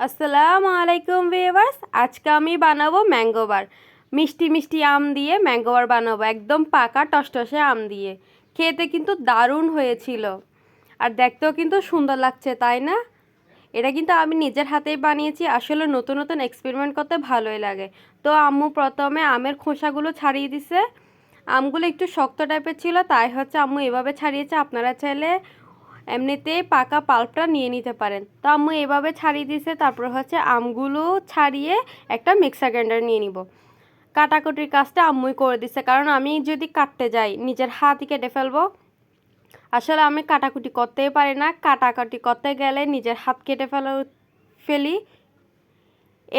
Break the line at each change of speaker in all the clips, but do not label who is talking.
আসসালামু আলাইকুম ভিউয়ার্স, আজকে আমি বানাবো ম্যাঙ্গো বার। মিষ্টি মিষ্টি আম দিয়ে ম্যাঙ্গো বার বানাবো, একদম পাকা টসটসে আম দিয়ে। খেতে কিন্তু দারুণ হয়েছিল। আর দেখতেও কিন্তু সুন্দর লাগছে, তাই না? এটা কিন্তু আমি নিজের হাতেই বানিয়েছি, আসলে নতুন নতুন এক্সপেরিমেন্ট করতে ভালোই লাগে। তো আম্মু প্রথমে আমের খোসাগুলো ছাড়িয়ে দিছে। আমগুলো একটু শক্ত টাইপের ছিল, তাই হচ্ছে আম্মু এভাবে ছাড়িয়েছে। আপনারা চাইলে এমনিতেই পাকা পাল্পটা নিয়ে নিতে পারেন। তো আম্মু এভাবে ছাড়িয়ে দিয়েছে তারপর হচ্ছে আমগুলো ছাড়িয়ে একটা মিক্সার গ্রাইন্ডার নিয়ে নিব। কাটাকুটির কাজটা আম্মুই করে দিছে, কারণ আমি যদি কাটতে যাই, নিজের হাতই কেটে ফেলব। আসলে আমি কাটাকুটি করতেই পারি না, কাটাকাটি করতে গেলে নিজের হাত কেটে ফেলা, ফেলি।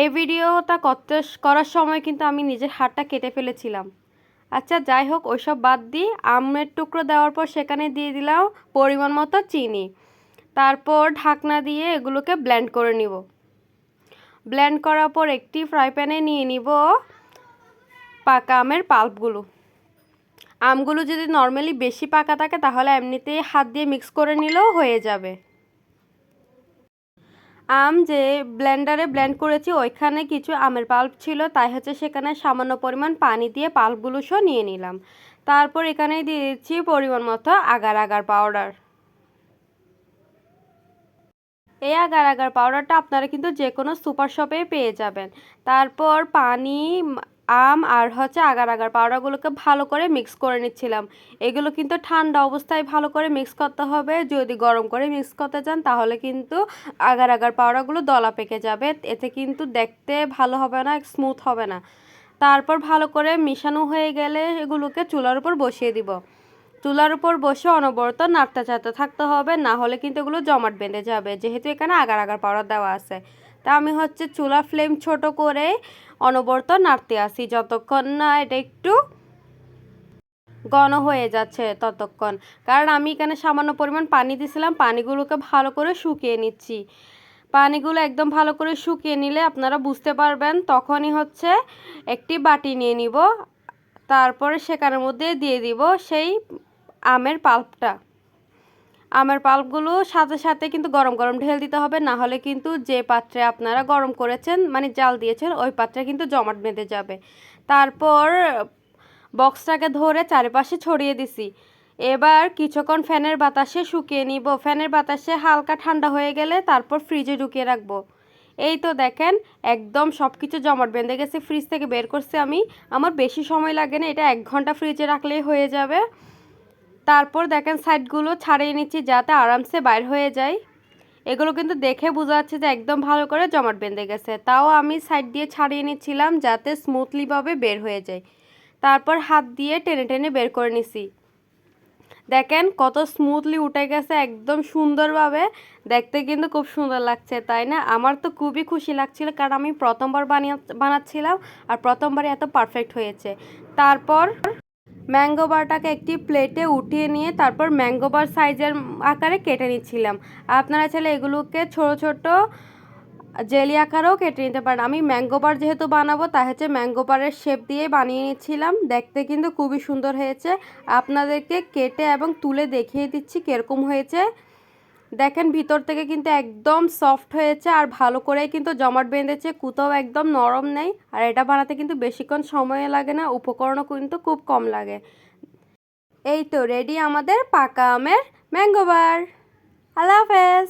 এই ভিডিওটা করতে, করার সময় কিন্তু আমি নিজের হাতটা কেটে ফেলেছিলাম। আচ্ছা যাই হোক, ওইসব বাদ দিই আমের টুকরো দেওয়ার পর সেখানে দিয়ে দিলাম পরিমাণ মতো চিনি। তারপর ঢাকনা দিয়ে এগুলোকে ব্লেন্ড করে নিব। ব্লেন্ড করার পর একটি ফ্রাই প্যানে নিয়ে নিব পাকা আমের পাল্পগুলো আমগুলো যদি নর্মালি বেশি পাকা থাকে, তাহলে এমনিতেই হাত দিয়ে মিক্স করে নিলেও হয়ে যাবে। আম যে ব্লেন্ডারে ব্লেন্ড করেছি, ওইখানে কিছু আমের পাল্প ছিল, তাই হচ্ছে সেখানে সামান্য পরিমাণ পানি দিয়ে পাল্পগুলো সহ নিয়ে নিলাম। তারপর এখানে দিয়ে দিচ্ছি পরিমাণ মতো আগার আগার পাউডার এই আগার আগার পাউডারটা আপনারা কিন্তু যে কোনো সুপার শপে পেয়ে যাবেন। তারপর পানি আম আর হচ্ছে আগার আগার পাউডারগুলোকে ভালো করে মিক্স করে নিচ্ছিলাম। এগুলো কিন্তু ঠান্ডা অবস্থায় ভালো করে মিক্স করতে হবে। যদি গরম করে মিক্স করতে চান, তাহলে কিন্তু আগার আগার পাউডারগুলো দলা পেকে যাবে। এতে কিন্তু দেখতে ভালো হবে না স্মুথ হবে না। তারপর ভালো করে মিশানো হয়ে গেলে এগুলোকে চুলার উপর বসিয়ে দিব। চুলার উপর বসে অনবরত নাড়তে চাড়তে থাকতে হবে, না হলে কিন্তু এগুলো জমাট বেঁধে যাবে। যেহেতু এখানে আগার আগার পাউডার দেওয়া আছে। তা আমি হচ্ছে চুলা ফ্লেম ছোট করে অনবরত নাড়তে আসি। যতক্ষণ না এটা একটু ঘন হয়ে যাচ্ছে ততক্ষণ। কারণ আমি এখানে সামান্য পরিমাণ পানি দিয়েছিলাম পানিগুলোকে ভালো করে শুকিয়ে নিচ্ছি। পানিগুলো একদম ভালো করে শুকিয়ে নিলে আপনারা বুঝতে পারবেন, তখনই হচ্ছে একটি বাটি নিয়ে নিব, তারপরে সেখানের মধ্যে দিয়ে দিব সেই আমের পাল্পটা। আমের পাল্পগুলো সাথে সাথে কিন্তু গরম গরম ঢেল দিতে হবে, না হলে কিন্তু যে পাত্রে আপনারা গরম করেছেন মানে জাল দিয়েছেন, ওই পাত্রে কিন্তু জমাট বেঁধে যাবে। তারপর বক্সটাকে ধরে চারিপাশে ছড়িয়ে দিছি। এবার কিছুক্ষণ ফ্যানের বাতাসে শুকিয়ে নিব। ফ্যানের বাতাসে হালকা ঠান্ডা হয়ে গেলে তারপর ফ্রিজে ঢুকিয়ে রাখব। এই তো দেখেন, একদম সব কিছু জমাট বেঁধে গেছে। ফ্রিজ থেকে বের করছে আমি। আমার বেশি সময় লাগে না, এটা এক ঘণ্টা ফ্রিজে রাখলেই হয়ে যাবে। তারপর দেখেন সাইডগুলো ছাড়িয়ে নিচ্ছি যাতে আরামসে বাইর হয়ে যায়। এগুলো কিন্তু দেখে বোঝা যাচ্ছে যে একদম ভালো করে জমাট বেঁধে গেছে। তাও আমি সাইড দিয়ে ছাড়িয়ে নিচ্ছিলাম যাতে স্মুথলিভাবে বের হয়ে যায়। তারপর হাত দিয়ে টেনে টেনে বের করে নিছি। দেখেন কত স্মুথলি উঠে গেছে একদম সুন্দরভাবে। দেখতে কিন্তু খুব সুন্দর লাগছে, তাই না? আমার তো খুবই খুশি লাগছিল কারণ আমি প্রথমবার বানিয়ে, বানাচ্ছিলাম আর প্রথমবারে এত পারফেক্ট হয়েছে। তারপর ম্যাঙ্গো বারটাকে একটি প্লেটে উঠিয়ে নিয়ে তারপর ম্যাঙ্গো বার সাইজের আকারে কেটে নিচ্ছিলাম। আপনারা চাইলে এগুলোকে ছোট ছোট জেলি আকারেও কেটে নিতে পারেন। আমি ম্যাঙ্গো বার যেহেতু বানাবো তা হচ্ছে ম্যাঙ্গো বারের শেপ দিয়ে বানিয়ে নিচ্ছিলাম। দেখতে কিন্তু খুবই সুন্দর হয়েছে। আপনাদেরকে কেটে এবং তুলে দেখিয়ে দিচ্ছি কীরকম হয়েছে। দেখেন ভিতর থেকে কিন্তু একদম সফট হয়েছে আর ভালো করে কিন্তু জমাট বেঁধেছে, কুতাও একদম নরম নেই আর এটা বানাতে কিন্তু বেশিক্ষণ সময় লাগে না, উপকরণও কিন্তু খুব কম লাগে। এই তো রেডি আমাদের পাকা আমের ম্যাঙ্গোবার আল্লাহ হাফেজ।